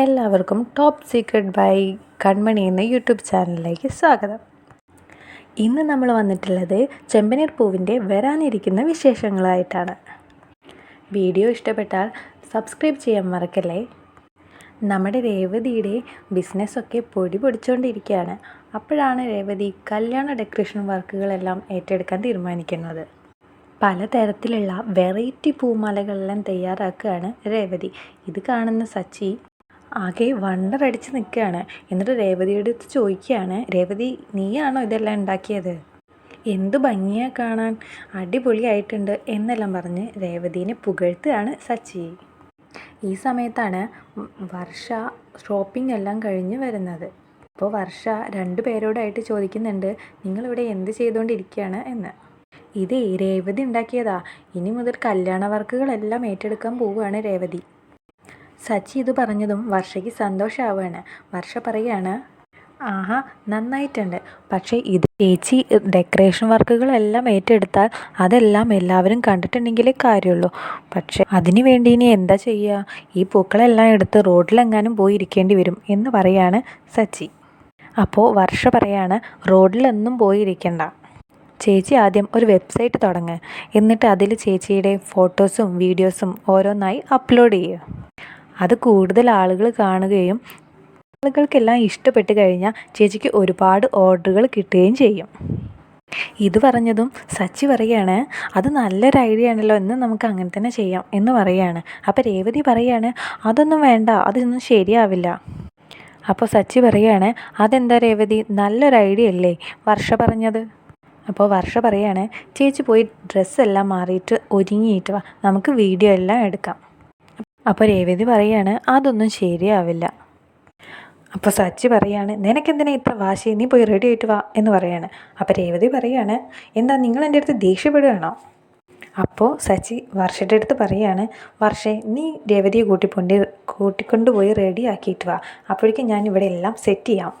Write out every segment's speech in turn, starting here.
എല്ലാവർക്കും top secret by കൺമണി എന്ന YouTube ചാനലിലേക്ക് സ്വാഗതം. ഇന്ന് നമ്മൾ വന്നിട്ടുള്ളത് ചെമ്പനീർ പൂവിന്റെ വരാനിരിക്കുന്ന വിശേഷങ്ങളായിട്ടാണ്. വീഡിയോ ഇഷ്ടപ്പെട്ടാൽ സബ്സ്ക്രൈബ് ചെയ്യാൻ മറക്കല്ലേ? നമ്മുടെ രേവതിയുടെ ബിസിനസ്സൊക്കെ പൊടി പൊടിച്ചുകൊണ്ടിരിക്കുകയാണ് അപ്പോഴാണ് രേവതി കല്യാണ ഡെക്കറേഷൻ വർക്കുകളെല്ലാം ഏറ്റെടുക്കാൻ തീരുമാനിക്കുന്നത്. പലതരത്തിലുള്ള വെറൈറ്റി പൂമാലകളെല്ലാം തയ്യാറാക്കുകയാണ് രേവതി. ഇത് കാണുന്ന സച്ചി ആകെ വണ്ടർ അടിച്ച് നിൽക്കുകയാണ്. എന്നിട്ട് രേവതിയുടെ അടുത്ത് ചോദിക്കുകയാണ് രേവതി നീയാണോ ഇതെല്ലാം ഉണ്ടാക്കിയത്? എന്ത് ഭംഗിയാ കാണാൻ? അടിപൊളിയായിട്ടുണ്ട് എന്നെല്ലാം പറഞ്ഞ് രേവതിനെ പുകഴ്ത്തുകയാണ് സച്ചി. ഈ സമയത്താണ് വർഷ ഷോപ്പിംഗ് എല്ലാം കഴിഞ്ഞ് വരുന്നത്. അപ്പോൾ വർഷ രണ്ടു പേരോടായിട്ട് ചോദിക്കുന്നുണ്ട് നിങ്ങളിവിടെ എന്ത് ചെയ്തുകൊണ്ടിരിക്കുകയാണ്? എന്ന്. ഇത് രേവതി ഉണ്ടാക്കിയതാ. ഇനി മുതൽ കല്യാണ വർക്കുകളെല്ലാം ഏറ്റെടുക്കാൻ പോവുകയാണ് രേവതി. സച്ചി ഇത് പറഞ്ഞതും വർഷയ്ക്ക് സന്തോഷമാവുകയാണ് വർഷ പറയാണ് ആഹാ നന്നായിട്ടുണ്ട്. പക്ഷേ ഇത് ചേച്ചി ഡെക്കറേഷൻ വർക്കുകളെല്ലാം ഏറ്റെടുത്താൽ അതെല്ലാം എല്ലാവരും കണ്ടിട്ടുണ്ടെങ്കിലേ കാര്യമുള്ളൂ. പക്ഷേ അതിനു വേണ്ടി ഇനി എന്താ ചെയ്യുക? ഈ പൂക്കളെല്ലാം എടുത്ത് റോഡിലെങ്ങാനും പോയി ഇരിക്കേണ്ടി വരും എന്ന് പറയാണ് സച്ചി. അപ്പോൾ വർഷ പറയാണ് റോഡിലൊന്നും പോയി ഇരിക്കണ്ട ചേച്ചി ആദ്യം ഒരു വെബ്സൈറ്റ് തുടങ്ങ്. എന്നിട്ട് അതിൽ ചേച്ചിയുടെ ഫോട്ടോസും വീഡിയോസും ഓരോന്നായി അപ്ലോഡ് ചെയ്യുക അത് കൂടുതൽ ആളുകൾ കാണുകയും ആളുകൾക്കെല്ലാം ഇഷ്ടപ്പെട്ട് കഴിഞ്ഞാൽ ചേച്ചിക്ക് ഒരുപാട് ഓർഡറുകൾ കിട്ടുകയും ചെയ്യും. ഇത് പറഞ്ഞതും സച്ചി പറയാണ് അത് നല്ലൊരു ഐഡിയ ആണല്ലോ എന്ന് നമുക്ക് അങ്ങനെ തന്നെ ചെയ്യാം എന്ന് പറയാണ്. അപ്പോൾ രേവതി പറയാണ് അതൊന്നും വേണ്ട അതൊന്നും ശരിയാവില്ല അപ്പോൾ സച്ചി പറയാണ് അതെന്താ രേവതി നല്ലൊരു ഐഡിയ അല്ലേ? വർഷ പറഞ്ഞത്? അപ്പോൾ വർഷ പറയാണ് ചേച്ചി പോയി ഡ്രസ്സെല്ലാം മാറിയിട്ട് ഒരുങ്ങിയിട്ട് വാ നമുക്ക് വീഡിയോ എല്ലാം എടുക്കാം അപ്പോൾ രേവതി പറയാണ് അതൊന്നും ശരിയാവില്ല. അപ്പോൾ സച്ചി പറയാണ് നിനക്കെന്തിനാ ഇത്ര വാശി? നീ പോയി റെഡി ആയിട്ട് വാ എന്ന് പറയാണ്. അപ്പോൾ രേവതി പറയാണ് എന്താ നിങ്ങൾ എന്റെ അടുത്ത് ദേഷ്യപ്പെടുകയാണോ? അപ്പോൾ സച്ചി വർഷയുടെ അടുത്ത് പറയാണ് വർഷേ നീ രേവതിയെ കൂട്ടിക്കൊണ്ട് കൂട്ടിക്കൊണ്ടുപോയി റെഡി ആക്കിയിട്ട് വാ. അപ്പോഴേക്കും ഞാൻ ഇവിടെ എല്ലാം സെറ്റ് ചെയ്യാം.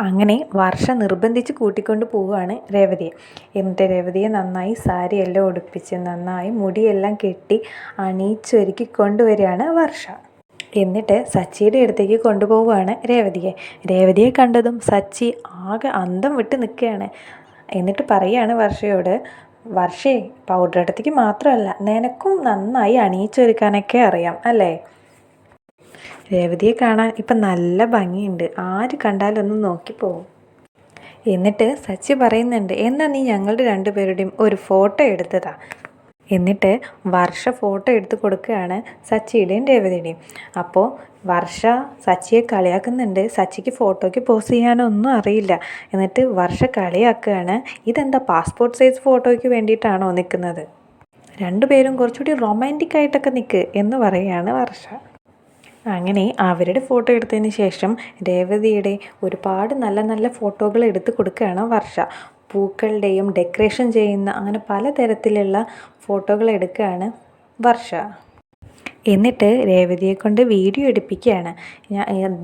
അങ്ങനെ വർഷ നിർബന്ധിച്ച് കൂട്ടിക്കൊണ്ട് പോവുകയാണ് രേവതിയെ. എന്നിട്ട് രേവതിയെ നന്നായി സാരിയെല്ലാം ഉടുപ്പിച്ച് നന്നായി മുടിയെല്ലാം കെട്ടി അണിയിച്ചൊരുക്കി കൊണ്ടുവരികയാണ് വർഷ. എന്നിട്ട് സച്ചിയുടെ അടുത്തേക്ക് കൊണ്ടുപോവുകയാണ് രേവതിയെ. രേവതിയെ കണ്ടതും സച്ചി ആകെ അന്തം വിട്ട് നിൽക്കുകയാണ്. എന്നിട്ട് പറയാണ് വർഷയോട് വർഷേ പൗഡർ അടുത്തേക്ക് മാത്രമല്ല നിനക്കും നന്നായി അണിയിച്ചൊരുക്കാനൊക്കെ അറിയാം അല്ലേ? രേവതിയെ കാണാൻ ഇപ്പം നല്ല ഭംഗിയുണ്ട്. ആര് കണ്ടാലും ഒന്ന് നോക്കിപ്പോവും എന്നിട്ട് സച്ചി പറയുന്നുണ്ട് എന്നാ നീ ഞങ്ങളുടെ രണ്ടുപേരുടെയും ഒരു ഫോട്ടോ എടുത്തതാ. എന്നിട്ട് വർഷ ഫോട്ടോ എടുത്ത് കൊടുക്കുകയാണ് സച്ചിയുടെയും രേവതിയുടെയും. അപ്പോൾ വർഷ സച്ചിയെ കളിയാക്കുന്നുണ്ട്. സച്ചിക്ക് ഫോട്ടോയ്ക്ക് പോസ് ചെയ്യാനൊന്നും അറിയില്ല. എന്നിട്ട് വർഷ കളിയാക്കുകയാണ് ഇതെന്താ പാസ്പോർട്ട് സൈസ് ഫോട്ടോയ്ക്ക് വേണ്ടിയിട്ടാണോ നിൽക്കുന്നത്? രണ്ടുപേരും കുറച്ചുകൂടി റൊമാന്റിക് ആയിട്ടൊക്കെ നിൽക്ക് എന്ന് പറയുകയാണ് വർഷ. അങ്ങനെ അവരുടെ ഫോട്ടോ എടുത്തതിന് ശേഷം രേവതിയുടെ ഒരുപാട് നല്ല നല്ല ഫോട്ടോകൾ എടുത്ത് കൊടുക്കുകയാണ് വർഷ. പൂക്കളുടെയും ഡെക്കറേഷൻ ചെയ്യുന്ന അങ്ങനെ പലതരത്തിലുള്ള ഫോട്ടോകൾ എടുക്കുകയാണ് വർഷ. എന്നിട്ട് രേവതിയെ കൊണ്ട് വീഡിയോ എടുപ്പിക്കുകയാണ്. ഞാൻ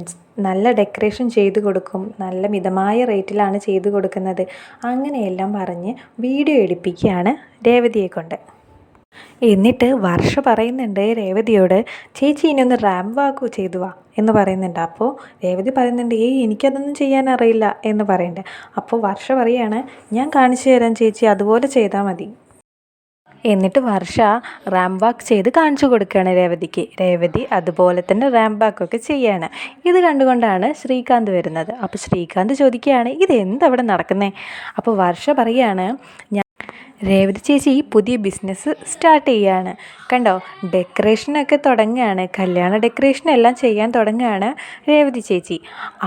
നല്ല ഡെക്കറേഷൻ ചെയ്ത് കൊടുക്കും നല്ല മിതമായ റേറ്റിലാണ് ചെയ്ത് കൊടുക്കുന്നത്. അങ്ങനെയെല്ലാം പറഞ്ഞ് വീഡിയോ എടുപ്പിക്കുകയാണ് രേവതിയെ കൊണ്ട്. എന്നിട്ട് വർഷ പറയുന്നുണ്ട് രേവതിയോട് ചേച്ചി ഇനി ഒന്ന് റാം വാക്ക് ചെയ്തു വാ എന്ന് പറയുന്നുണ്ട്. അപ്പോൾ രേവതി പറയുന്നുണ്ട് ഏയ് എനിക്കതൊന്നും ചെയ്യാൻ അറിയില്ല എന്ന് പറയുന്നുണ്ട്. അപ്പോൾ വർഷ പറയാണ് ഞാൻ കാണിച്ചു തരാം ചേച്ചി അതുപോലെ ചെയ്താൽ മതി. എന്നിട്ട് വർഷ റാം വാക്ക് ചെയ്ത് കാണിച്ചു കൊടുക്കുകയാണ് രേവതിക്ക്. രേവതി അതുപോലെ തന്നെ റാം വാക്കൊക്കെ ചെയ്യാണ്. ഇത് കണ്ടുകൊണ്ടാണ് ശ്രീകാന്ത് വരുന്നത്. അപ്പോൾ ശ്രീകാന്ത് ചോദിക്കുകയാണ് ഇത് എന്തവിടെ നടക്കുന്നത് അപ്പോൾ വർഷ പറയാണ് രേവതി ചേച്ചി പുതിയ ബിസിനസ് സ്റ്റാർട്ട് ചെയ്യാണ്. കണ്ടോ? ഡെക്കറേഷനൊക്കെ തുടങ്ങുകയാണ്. കല്യാണ ഡെക്കറേഷൻ എല്ലാം ചെയ്യാൻ തുടങ്ങുകയാണ് രേവതി ചേച്ചി.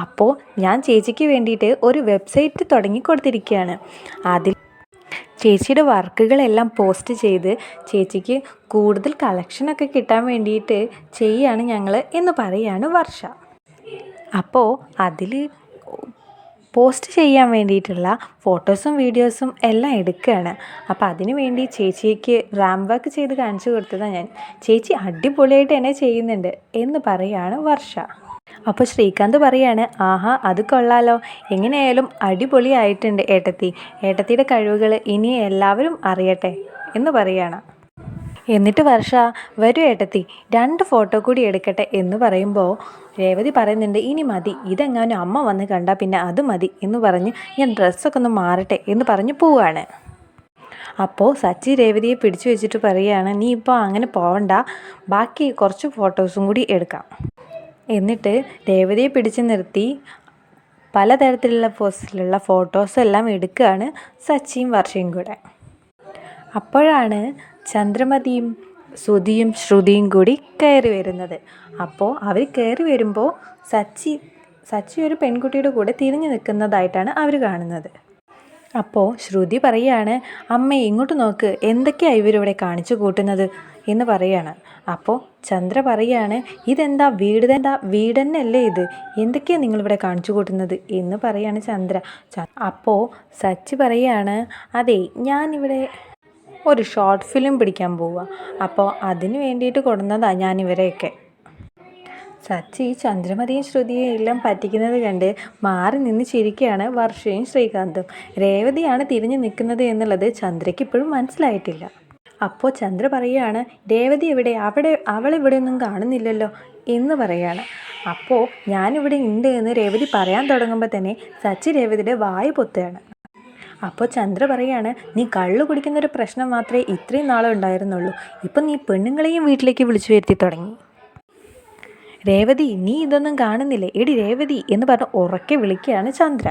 അപ്പോൾ ഞാൻ ചേച്ചിക്ക് വേണ്ടിയിട്ട് ഒരു വെബ്സൈറ്റ് തുടങ്ങി കൊടുത്തിരിക്കുകയാണ് അതിൽ ചേച്ചിയുടെ വർക്കുകളെല്ലാം പോസ്റ്റ് ചെയ്ത് ചേച്ചിക്ക് കൂടുതൽ കളക്ഷനൊക്കെ കിട്ടാൻ വേണ്ടിയിട്ട് ചെയ്യാണ് ഞങ്ങൾ എന്ന് പറയുകയാണ് വർഷ. അപ്പോൾ അതിൽ പോസ്റ്റ് ചെയ്യാൻ വേണ്ടിയിട്ടുള്ള ഫോട്ടോസും വീഡിയോസും എല്ലാം എടുക്കുകയാണ്. അപ്പോൾ അതിന് വേണ്ടി ചേച്ചിക്ക് റാം വർക്ക് ചെയ്ത് കാണിച്ചു കൊടുത്തതാണ് ഞാൻ. ചേച്ചി അടിപൊളിയായിട്ട് എന്നെ ചെയ്യുന്നുണ്ട് എന്ന് പറയുകയാണ് വർഷ. അപ്പോൾ ശ്രീകാന്ത് പറയാണ് ആഹാ അത് കൊള്ളാലോ. എങ്ങനെയായാലും അടിപൊളിയായിട്ടുണ്ട് ഏട്ടത്തി. ഏട്ടത്തിയുടെ കഴിവുകൾ ഇനി എല്ലാവരും അറിയട്ടെ എന്ന് പറയുകയാണ് എന്നിട്ട് വർഷ വരൂ ഏട്ടത്തി രണ്ട് ഫോട്ടോ കൂടി എടുക്കട്ടെ എന്ന് പറയുമ്പോൾ രേവതി പറയുന്നുണ്ട് ഇനി മതി ഇതെങ്ങാനും അമ്മ വന്ന് കണ്ടാൽ പിന്നെ അത് മതി എന്ന് പറഞ്ഞ് ഞാൻ ഡ്രസ്സൊക്കെ ഒന്ന് മാറട്ടെ എന്ന് പറഞ്ഞ് പോവുകയാണ് അപ്പോൾ സച്ചി രേവതിയെ പിടിച്ചു വെച്ചിട്ട് പറയുകയാണ് നീ ഇപ്പോൾ അങ്ങനെ പോവണ്ട ബാക്കി കുറച്ച് ഫോട്ടോസും കൂടി എടുക്കാം. എന്നിട്ട് രേവതിയെ പിടിച്ചു നിർത്തി പലതരത്തിലുള്ള പോസിലുള്ള ഫോട്ടോസ് എല്ലാം എടുക്കുകയാണ് സച്ചിയും വർഷയും കൂടെ. അപ്പോഴാണ് ചന്ദ്രമതിയും ശ്രുതിയും ശ്രുതിയും കൂടി കയറി വരുന്നത്. അപ്പോൾ അവർ കയറി വരുമ്പോൾ സച്ചി സച്ചി ഒരു പെൺകുട്ടിയുടെ കൂടെ തിരിഞ്ഞു നിൽക്കുന്നതായിട്ടാണ് അവർ കാണുന്നത്. അപ്പോൾ ശ്രുതി പറയാണ് അമ്മേ ഇങ്ങോട്ട് നോക്ക് എന്തൊക്കെയാണ് ഇവരിവിടെ കാണിച്ചു കൂട്ടുന്നത്? എന്ന് പറയാണ്. അപ്പോൾ ചന്ദ്ര പറയാണ് ഇതെന്താ വീട് എന്താ വീട് തന്നെയല്ലേ ഇത്? എന്തൊക്കെയാണ് നിങ്ങളിവിടെ കാണിച്ചു കൂട്ടുന്നത്? എന്ന് പറയാണ് ചന്ദ്ര. അപ്പോൾ സച്ചി പറയാണ് അതെ ഞാനിവിടെ ഒരു ഷോർട്ട് ഫിലിം പിടിക്കാൻ പോവുക. അപ്പോൾ അതിന് വേണ്ടിയിട്ട് കൊടുന്നതാണ് ഞാൻ ഇവരെയൊക്കെ. സച്ചി ചന്ദ്രമതിയും ശ്രുതിയും എല്ലാം പറ്റിക്കുന്നത് കണ്ട് മാറി നിന്ന് ചിരിക്കുകയാണ് വർഷയും ശ്രീകാന്തും. രേവതിയാണ് തിരിഞ്ഞു നിൽക്കുന്നത് എന്നുള്ളത് ചന്ദ്രയ്ക്ക് ഇപ്പോഴും മനസ്സിലായിട്ടില്ല. അപ്പോൾ ചന്ദ്ര പറയുകയാണ് രേവതി എവിടെ? അവിടെ അവളിവിടെയൊന്നും കാണുന്നില്ലല്ലോ എന്ന് പറയാണ്. അപ്പോൾ ഞാനിവിടെ ഉണ്ട് എന്ന് രേവതി പറയാൻ തുടങ്ങുമ്പോൾ തന്നെ സച്ചി രേവതിയുടെ വായു പൊത്തുകയാണ്. അപ്പോൾ ചന്ദ്ര പറയാണ് നീ കള്ളു കുടിക്കുന്നൊരു പ്രശ്നം മാത്രമേ ഇത്രയും നാളെ ഉണ്ടായിരുന്നുള്ളൂ. ഇപ്പം നീ പെണ്ണുങ്ങളെയും വീട്ടിലേക്ക് വിളിച്ചു വരുത്തി തുടങ്ങി. രേവതി നീ ഇതൊന്നും കാണുന്നില്ലേ? എടി രേവതി എന്ന് പറഞ്ഞ് ഉറക്കെ വിളിക്കുകയാണ് ചന്ദ്ര.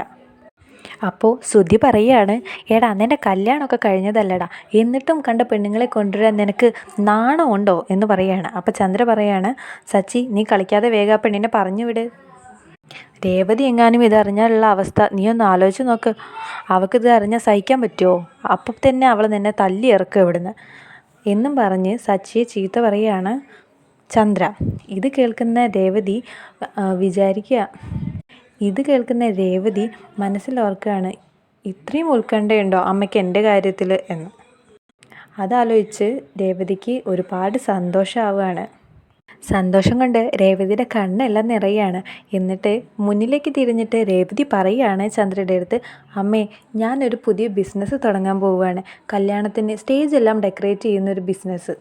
അപ്പോൾ ശ്രുതി പറയുകയാണ് എടാ നിന്റെ കല്യാണമൊക്കെ കഴിഞ്ഞതല്ലടാ. എന്നിട്ടും കണ്ട പെണ്ണുങ്ങളെ കൊണ്ടുവരാൻ നിനക്ക് നാണമുണ്ടോ? എന്ന് പറയുകയാണ് അപ്പോൾ ചന്ദ്ര പറയാണ് സച്ചി നീ കളിക്കാതെ വേഗം പെണ്ണിനെ പറഞ്ഞു വിട് രേവതി എങ്ങാനും ഇതറിഞ്ഞാലുള്ള അവസ്ഥ. നീ ഒന്ന് ആലോചിച്ച് നോക്ക്. ഇത് അറിഞ്ഞാൽ സഹിക്കാൻ പറ്റുമോ അപ്പം തന്നെ അവൾ നിന്നെ തല്ലി ഇറക്കും ഇവിടുന്ന്. എന്നും പറഞ്ഞ് സച്ചിയെ ചീത്ത പറയുകയാണ് ചന്ദ്ര. ഇത് കേൾക്കുന്ന രേവതി വിചാരിക്കുക. ഇത് കേൾക്കുന്ന രേവതി മനസ്സിലോർക്കുകയാണ് ഇത്രയും ഉത്കണ്ഠയുണ്ടോ അമ്മയ്ക്ക് എന്റെ കാര്യത്തിൽ എന്ന്. അതാലോചിച്ച് രേവതിക്ക് ഒരുപാട് സന്തോഷമാവുകയാണ്. സന്തോഷം കൊണ്ട് രേവതിയുടെ കണ്ണെല്ലാം നിറയാണ്. എന്നിട്ട് മുന്നിലേക്ക് തിരിഞ്ഞിട്ട് രേവതി പറയുകയാണ് ചന്ദ്രയുടെ അടുത്ത് അമ്മേ ഞാനൊരു പുതിയ ബിസിനസ് തുടങ്ങാൻ പോവുകയാണ്. കല്യാണത്തിന് സ്റ്റേജ് എല്ലാം ഡെക്കറേറ്റ് ചെയ്യുന്ന ഒരു ബിസിനസ്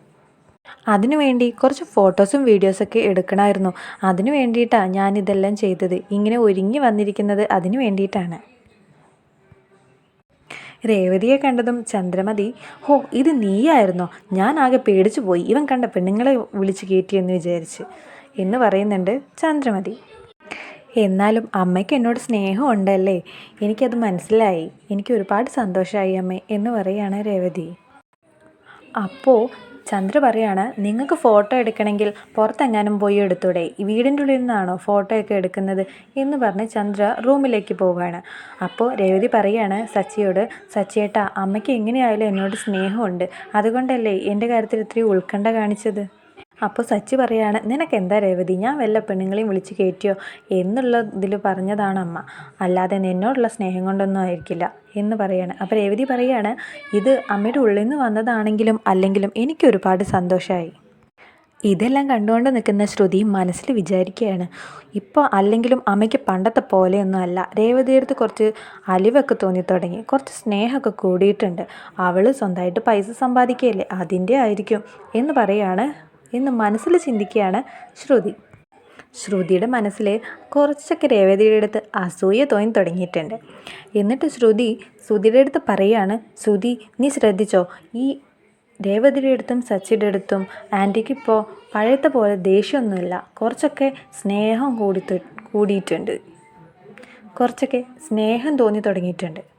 അതിനുവേണ്ടി കുറച്ച് ഫോട്ടോസും വീഡിയോസൊക്കെ എടുക്കണമായിരുന്നു. അതിനു വേണ്ടിയിട്ടാണ് ഞാനിതെല്ലാം ചെയ്തത്. ഇങ്ങനെ ഒരുങ്ങി വന്നിരിക്കുന്നത് അതിനു വേണ്ടിയിട്ടാണ്. രേവതിയെ കണ്ടതും ചന്ദ്രമതി ഹോ ഇത് നീയായിരുന്നോ? ഞാൻ ആകെ പേടിച്ചു പോയി ഇവൻ കണ്ട പെണ്ണുങ്ങളെ വിളിച്ച് കയറ്റിയെന്ന് വിചാരിച്ച്. എന്ന് പറയുന്നുണ്ട് ചന്ദ്രമതി. എന്നാലും അമ്മയ്ക്ക് എന്നോട് സ്നേഹം ഉണ്ടല്ലേ എനിക്കത് മനസ്സിലായി. എനിക്ക് ഒരുപാട് സന്തോഷമായി അമ്മേ എന്ന് പറയുകയാണ് രേവതി. അപ്പോൾ ചന്ദ്ര പറയാണ് നിങ്ങൾക്ക് ഫോട്ടോ എടുക്കണമെങ്കിൽ പുറത്തെങ്ങാനും പോയി എടുത്തൂടെ? ഈ വീടിന്റെ ഉള്ളിൽ നിന്നാണോ ഫോട്ടോ ഒക്കെ എടുക്കുന്നത്? എന്ന് പറഞ്ഞ് ചന്ദ്ര റൂമിലേക്ക് പോവുകയാണ്. അപ്പോൾ രേവതി പറയാണ് സച്ചിയോട് സച്ചിയേട്ടാ അമ്മയ്ക്ക് എങ്ങനെയായാലും എന്നോട് സ്നേഹമുണ്ട്. അതുകൊണ്ടല്ലേ എന്റെ കാര്യത്തിൽ ഇത്രയും ഉത്കണ്ഠ കാണിച്ചത്? അപ്പോൾ സച്ചി പറയാണ് നിനക്ക് എന്താ രേവതി? ഞാൻ വല്ല പെണ്ണുങ്ങളെയും വിളിച്ച് കയറ്റിയോ എന്നുള്ള ഇതിൽ പറഞ്ഞതാണ് അമ്മ. അല്ലാതെ എന്നോടുള്ള സ്നേഹം കൊണ്ടൊന്നും ആയിരിക്കില്ല എന്ന് പറയാണ്. അപ്പോൾ രേവതി പറയാണ് ഇത് അമ്മയുടെ ഉള്ളിൽ നിന്ന് വന്നതാണെങ്കിലും അല്ലെങ്കിലും എനിക്ക് ഒരുപാട് സന്തോഷമായി ഇതെല്ലാം കണ്ടുകൊണ്ട് നിൽക്കുന്ന ശ്രുതി മനസ്സിൽ വിചാരിക്കുകയാണ് ഇപ്പോൾ അല്ലെങ്കിലും അമ്മയ്ക്ക് പണ്ടത്തെ പോലെയൊന്നും അല്ല. രേവതിയെടുത്ത് കുറച്ച് അലിവൊക്കെ തോന്നി തുടങ്ങി. കുറച്ച് സ്നേഹമൊക്കെ കൂടിയിട്ടുണ്ട്. അവൾ സ്വന്തമായിട്ട് പൈസ സമ്പാദിക്കുകയല്ലേ? അതിന്റെ ആയിരിക്കും എന്ന് പറയുകയാണ് എന്ന് മനസ്സിൽ ചിന്തിക്കുകയാണ് ശ്രുതി. ശ്രുതിയുടെ മനസ്സിൽ കുറച്ചൊക്കെ രേവതിയുടെ അടുത്ത് അസൂയ തോന്നി തുടങ്ങിയിട്ടുണ്ട്. എന്നിട്ട് ശ്രുതി ശ്രുതിയുടെ അടുത്ത് പറയുകയാണ് ശ്രുതി നീ ശ്രദ്ധിച്ചോ? ഈ രേവതിയുടെ അടുത്തും സച്ചിയുടെ അടുത്തും ആന്റിക്ക് ഇപ്പോൾ പഴയത്തെ പോലെ ദേഷ്യമൊന്നുമില്ല. കുറച്ചൊക്കെ സ്നേഹം കൂടി കൂടിയിട്ടുണ്ട്. കുറച്ചൊക്കെ സ്നേഹം തോന്നി തുടങ്ങിയിട്ടുണ്ട്.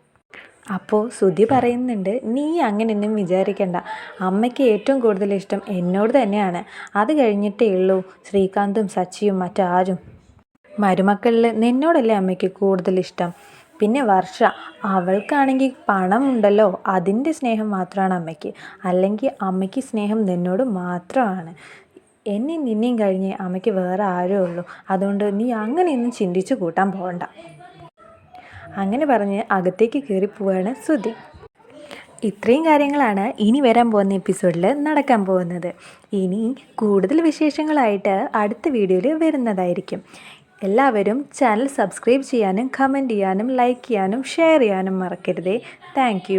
അപ്പോൾ സുധി പറയുന്നുണ്ട് നീ അങ്ങനെയൊന്നും വിചാരിക്കണ്ട. അമ്മയ്ക്ക് ഏറ്റവും കൂടുതൽ ഇഷ്ടം എന്നോട് തന്നെയാണ്. അത് കഴിഞ്ഞിട്ടേ ഉള്ളൂ. ശ്രീകാന്തും സച്ചിയും മറ്റാരും. മരുമക്കളിൽ നിന്നോടല്ലേ അമ്മയ്ക്ക് കൂടുതൽ ഇഷ്ടം? പിന്നെ വർഷ അവൾക്കാണെങ്കിൽ പണം ഉണ്ടല്ലോ. അതിന്റെ സ്നേഹം മാത്രമാണ് അമ്മയ്ക്ക്. അല്ലെങ്കിൽ അമ്മയ്ക്ക് സ്നേഹം നിന്നോട് മാത്രമാണ്. എന്നെ നിന്നെയും കഴിഞ്ഞ് അമ്മയ്ക്ക് വേറെ ആരേ ഉള്ളൂ. അതുകൊണ്ട് നീ അങ്ങനെയൊന്നും ചിന്തിച്ച് കൂട്ടാൻ പോകണ്ട. അങ്ങനെ പറഞ്ഞ് അകത്തേക്ക് കയറി പോവുകയാണ് ശ്രുതി. ഇത്രയും കാര്യങ്ങളാണ് ഇനി വരാൻ പോകുന്ന എപ്പിസോഡിൽ നടക്കാൻ പോകുന്നത്. ഇനി കൂടുതൽ വിശേഷങ്ങളായിട്ട് അടുത്ത വീഡിയോയിൽ വരുന്നതായിരിക്കും. എല്ലാവരും ചാനൽ സബ്സ്ക്രൈബ് ചെയ്യാനും കമന്റ് ചെയ്യാനും ലൈക്ക് ചെയ്യാനും ഷെയർ ചെയ്യാനും മറക്കരുതേ. താങ്ക്